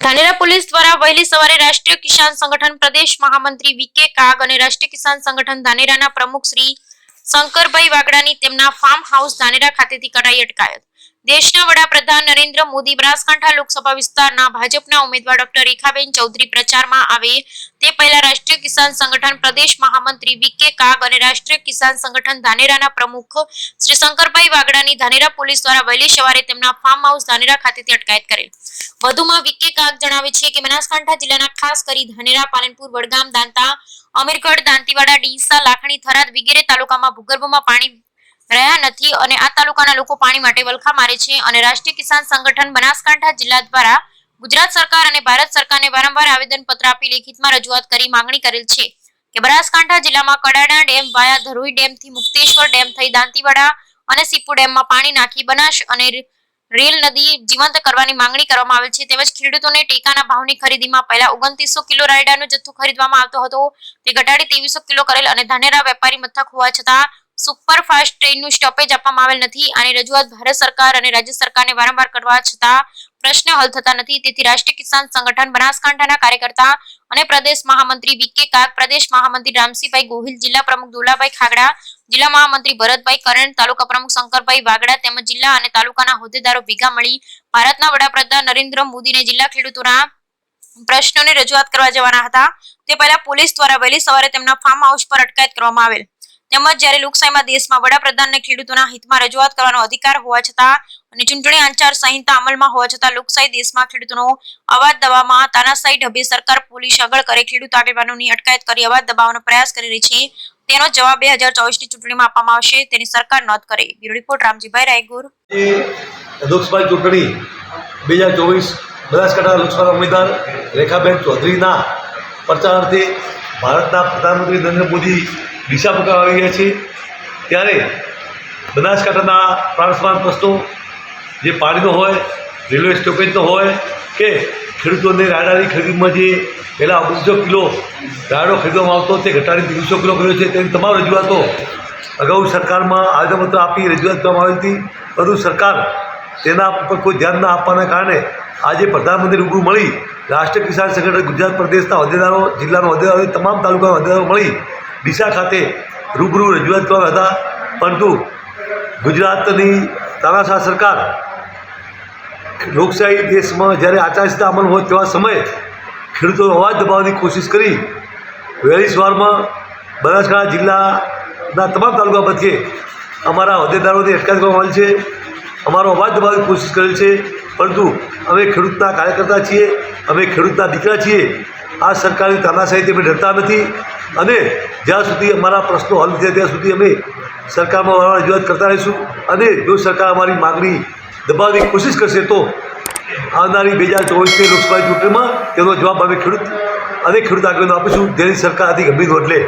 Dhanera police દ્વારા વહેલી સવારે રાષ્ટ્રીય કિસાન સંગઠન પ્રદેશ મહામંત્રી વીકે કાગ અને રાષ્ટ્રીય કિસાન સંગઠન ધાનેરાના પ્રમુખ શ્રી શંકરભાઈ વાગડાની તેમના ફાર્મ હાઉસ ધાનેરા ખાતેથી કરાઈ અટકાયત. દેશના વડાપ્રધાન નરેન્દ્ર મોદી બનાસકાંઠા લોકસભા વિસ્તારના ભાજપના ઉમેદવાર ડોક્ટર રેખાબેન ચૌધરી પ્રચારમાં આવે તે પહેલા રાષ્ટ્રીય કિસાન સંગઠન પ્રદેશ મહામંત્રી વીકે કાગ અને રાષ્ટ્રીય કિસાન સંગઠન ધાનેરાના પ્રમુખ શ્રી શંકરભાઈ વાગડાની ધાનેરા પોલીસ દ્વારા વહેલી સવારે તેમના ફાર્મ હાઉસ ધાનેરા ખાતેથી અટકાયત કરેલ. વધુમાં વિકે કાગ જણાવે છે કે બનાસકાંઠા જિલ્લાના ખાસ કરી ધાનેરા, પાલનપુર, વડગામ, દાંતા, અમીરગઢ, દાંતીવાડા, ડીસા, લાખણી, થરાદ વગેરે તાલુકામાં ભૂગર્ભમાં પાણી રહ્યા નથી અને આ તાલુકાના લોકો પાણી માટે વલખા મારે છે અને રાષ્ટ્રીય કિસાન સંગઠન બનાસકાંઠા જિલ્લા દ્વારા ગુજરાત સરકાર અને ભારત સરકારને વારંવાર આવેદન પત્ર આપી લેખિતમાં રજૂઆત કરી માંગણી કરેલ છે કે બનાસકાંઠા જિલ્લામાં કડાડા ડેમ વાયા ધરોઈ ડેમથી મુક્તેશ્વર ડેમ થઈ દાંતીવાડા અને સીપુ ડેમમાં પાણી નાખી બનાસ અને રેલ નદી જીવંત કરવાની માંગણી કરવામાં આવેલ છે. તેમજ ખેડૂતોને ટેકાના ભાવની ખરીદીમાં પહેલા ઓગણત્રીસો કિલો રાયડાનો જથ્થો ખરીદવામાં આવતો હતો. તે ઘટાડી ત્રેવીસો કિલો કરેલ અને ધાનેરા વેપારી મથક હોવા છતાં સુપર ફાસ્ટ ટ્રેનનું સ્ટોપેજ આપવામાં આવેલ નથી આની રજૂઆત ભારત સરકાર અને રાજ્ય સરકારને વારંવાર કરવા છતાં પ્રશ્ન હલ થતા નથી. તેથી રાષ્ટ્રીય કિસાન સંગઠન, બનાસકાંઠાના કાર્યકર્તા અને પ્રદેશ મહામંત્રી વીકે કાક, પ્રદેશ મહામંત્રી રામસિંહભાઈ ગોહિલ, જિલ્લા પ્રમુખ દુલાભાઈ ખાગડા, જિલ્લા મહામંત્રી ભરતભાઈ કરણ, તાલુકા પ્રમુખ શંકરભાઈ વાગડા તેમજ જિલ્લા અને તાલુકાના હોદ્દેદારો ભેગા મળી ભારતના વડાપ્રધાન નરેન્દ્ર મોદીને જિલ્લા ખેડૂતોના પ્રશ્નોની રજૂઆત કરવા જવાના હતા. તે પહેલા પોલીસ દ્વારા વહેલી સવારે તેમના ફાર્મ હાઉસ પર અટકાયત કરવામાં આવેલ. તેમજ જ્યારે લોકશાહીમાં દેશમાં વડાપ્રધાનને ખેડૂતોના હિતમાં રજૂઆત કરવાનો અધિકાર હોવા છતાં અને ચૂંટણી આચાર સંહિતા અમલમાં હોવા છતાં લોકશાહી દેશમાં ખેડૂતોનો અવાજ દબાવવામાં તાનાશાહી ઢબે સરકાર પોલીસ આગળ કરે ખેડૂત આગેવાનોની અટકાયત કરી અવાજ દબાવવાનો પ્રયાસ કરી રહી છે. તેનો જવાબ બે હજાર ચોવીસની ચૂંટણીમાં આપવામાં આવશે. તેની સરકાર નોંધ કરે. Bureau report, Ramjibhai Raygur. Lok Sabha ચૂંટણી બે હજાર ચોવીસ બનાસકાંઠા લોકસભા ઉમેદવાર રેખાબેન ચૌધરીના પ્રચારાર્થે ભારતના પ્રધાનમંત્રી નરેન્દ્ર મોદી દિશા આવી રહ્યા છે. ત્યારે બનાસકાંઠાના પ્રાણસમાન પ્રશ્નો, જે પાણીનો હોય, રેલવે સ્ટોપેજનો હોય, કે ખેડૂતોને રાયડાની ખરીદીમાં જે પહેલાં ઓગણીસો કિલો રાયડો ખરીદવામાં આવતો, તે ઘટાડી ત્રીસો કિલો કર્યો છે. તેની તમામ રજૂઆતો અગાઉ સરકારમાં આવેદનપત્ર આપી રજૂઆત કરવામાં આવી હતી. પરંતુ સરકાર તેના ઉપર કોઈ ધ્યાન ના આપવાના કારણે આજે પ્રધાનમંત્રી રૂબરૂ મળી, રાષ્ટ્રીય કિસાન સંગઠન ગુજરાત પ્રદેશના હોદ્દેદારો, જિલ્લાના હોદ્દેદારો તમામ તાલુકાના હોદ્દેદારો મળી ડીસા ખાતે રૂબરૂ રજૂઆત કરવા હતા. પરંતુ ગુજરાતની તાનાશાહ સરકાર લોકશાહી દેશમાં જ્યારે આચારસંહિતા અમલ હોય તેવા સમયે ખેડૂતોનો અવાજ દબાવવાની કોશિશ કરી. વહેલી સવારમાં બનાસકાંઠા જિલ્લાના તમામ તાલુકા મધ્યે અમારા હોદ્દેદારોની અટકાયત કરવામાં આવી છે. અમારો અવાજ દબાવવાની કોશિશ કરેલ છે. પરંતુ અમે ખેડૂતના કાર્યકર્તા છીએ, અમે ખેડૂતના દીકરા છીએ. આ સરકારની તાનાશાહીથી અમે ડરતા નથી અને જ્યાં સુધી અમારા પ્રશ્નો હલ થાય ત્યાં સુધી અમે સરકારમાં રજૂઆત કરતા રહીશું અને જો સરકાર અમારી માગણી દબાવવાની કોશિશ કરશે તો આવનારી બે હજાર ચોવીસની લોકસભા ચૂંટણીમાં તેનો જવાબ અમે ખેડૂત અને ખેડૂત આગળ આપીશું. જેની સરકાર આથી ગંભીર નોંધ લે.